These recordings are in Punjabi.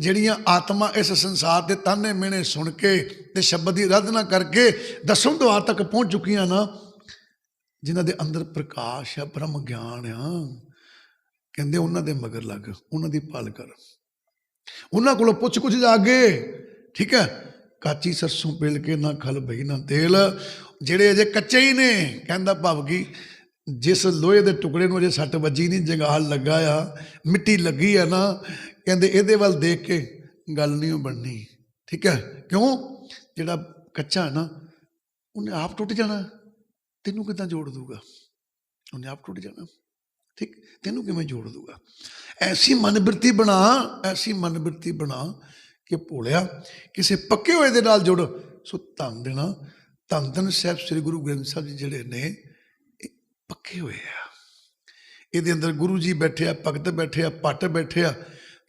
ਜਿਹੜੀਆਂ ਆਤਮਾ ਇਸ ਸੰਸਾਰ ਦੇ ਤਾਨੇ ਮਿਹਣੇ ਸੁਣ ਕੇ ਤੇ ਸ਼ਬਦ ਦੀ ਅਰਾਧਨਾ ਕਰਕੇ ਦਸਮ ਦੁਆਰ ਤੱਕ ਪਹੁੰਚ ਚੁੱਕੀਆਂ ਨਾ, ਜਿਨ੍ਹਾਂ ਦੇ ਅੰਦਰ ਪ੍ਰਕਾਸ਼ ਹੈ ਬ੍ਰਹਮ ਗਿਆਨ ਆ, ਕਹਿੰਦੇ ਉਹਨਾਂ ਦੇ ਮਗਰ ਲੱਗ, ਉਹਨਾਂ ਦੀ ਪਾਲ ਕਰ। ਉਹਨਾਂ ਕੋਲੋਂ ਪੁੱਛ ਕੁਛ ਜਾਗੇ ਠੀਕ ਹੈ, ਕਾਚੀ ਸਰਸੋਂ ਪੇਲ ਕੇ ਨਾ ਖਲ ਬਈ ਨਾ ਤੇਲ, ਜਿਹੜੇ ਅਜੇ ਕੱਚੇ ਹੀ ਨੇ, ਕਹਿੰਦਾ ਭਾਵ ਕੀ ਜਿਸ ਲੋਹੇ ਦੇ ਟੁਕੜੇ ਨੂੰ ਅਜੇ ਸੱਟ ਵੱਜੀ ਨਹੀਂ ਜੰਗਾਲ ਲੱਗਾ ਆ, ਮਿੱਟੀ ਲੱਗੀ ਆ ਨਾ ਕਹਿੰਦੇ ਇਹਦੇ ਵੱਲ ਦੇਖ ਕੇ ਗੱਲ ਨਹੀਂ ਉਹ ਬਣਨੀ। ਠੀਕ ਹੈ? ਕਿਉਂ? ਜਿਹੜਾ ਕੱਚਾ ਨਾ, ਉਹਨੇ ਆਪ ਟੁੱਟ ਜਾਣਾ। ਤੈਨੂੰ ਕਿਦਾਂ ਜੋੜ ਦੂਗਾ ਉਹਨੇ ਆਪ ਟੁੱਟ ਜਾਣਾ। ਠੀਕ? ਤੈਨੂੰ ਕਿਵੇਂ ਜੋੜ ਦੂਗਾ ਐਸੀ ਮਨਬਿਰਤੀ ਬਣਾ, ਐਸੀ ਮਨਬਿਰਤੀ ਬਣਾ ਕਿ ਭੋਲਿਆ, ਕਿਸੇ ਪੱਕੇ ਹੋਏ ਦੇ ਨਾਲ ਜੁੜ। ਸੋ ਧੰਨ ਦੇਣਾ। ਧੰਨ ਧੰਨ ਸਾਹਿਬ ਸ੍ਰੀ ਗੁਰੂ ਗ੍ਰੰਥ ਸਾਹਿਬ ਜੀ ਜਿਹੜੇ ਨੇ, ਇਹ ਪੱਕੇ ਹੋਏ ਆ। ਇਹਦੇ ਅੰਦਰ ਗੁਰੂ ਜੀ ਬੈਠੇ ਆ, ਭਗਤ ਬੈਠੇ ਆ ਪੱਟ ਬੈਠੇ ਆ।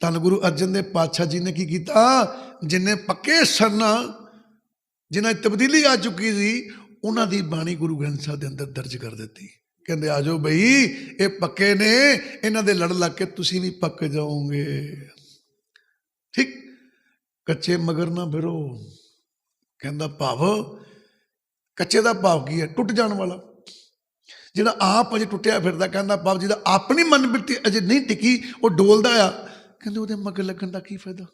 ਧੰਨ ਗੁਰੂ ਅਰਜਨ ਦੇ ਪਾਤਸ਼ਾਹ ਜੀ ਨੇ ਕੀ ਕੀਤਾ? ਜਿਨੇ ਪੱਕੇ ਸਰਨਾ ਜਿਨ੍ਹਾਂ 'ਚ ਤਬਦੀਲੀ ਆ ਚੁੱਕੀ ਸੀ, ਉਹਨਾਂ ਦੀ ਬਾਣੀ ਗੁਰੂ ਗ੍ਰੰਥ ਸਾਹਿਬ ਦੇ ਅੰਦਰ ਦਰਜ ਕਰ ਦਿੱਤੀ। ਕਹਿੰਦੇ ਆਜੋ ਬਈ, ਇਹ ਪੱਕੇ ਨੇ, ਇਹਨਾਂ ਦੇ ਲੜ ਲੱਗ ਕੇ ਤੁਸੀਂ ਵੀ ਪੱਕ ਜਾਓਗੇ। ਠੀਕ, ਕੱਚੇ ਮਗਰ ਨਾ ਫਿਰੋ। ਕਹਿੰਦਾ, ਭਾਵ, ਕੱਚੇ ਦਾ ਭਾਵ ਕੀ ਹੈ? ਟੁੱਟ ਜਾਣ ਵਾਲਾ। ਜਿਹੜਾ ਆਪ ਅਜੇ ਟੁੱਟਿਆ ਫਿਰਦਾ, ਕਹਿੰਦਾ, ਭਾਵ ਜਿਹਦਾ ਆਪਣੀ ਮਨਬਿਰਤੀ ਅਜੇ ਨਹੀਂ ਟਿਕੀ, ਉਹ ਡੋਲਦਾ ਆ। ਕਹਿੰਦੇ ਉਹਦੇ ਮਗਰ ਲੱਗਣ ਦਾ ਕੀ ਫਾਇਦਾ?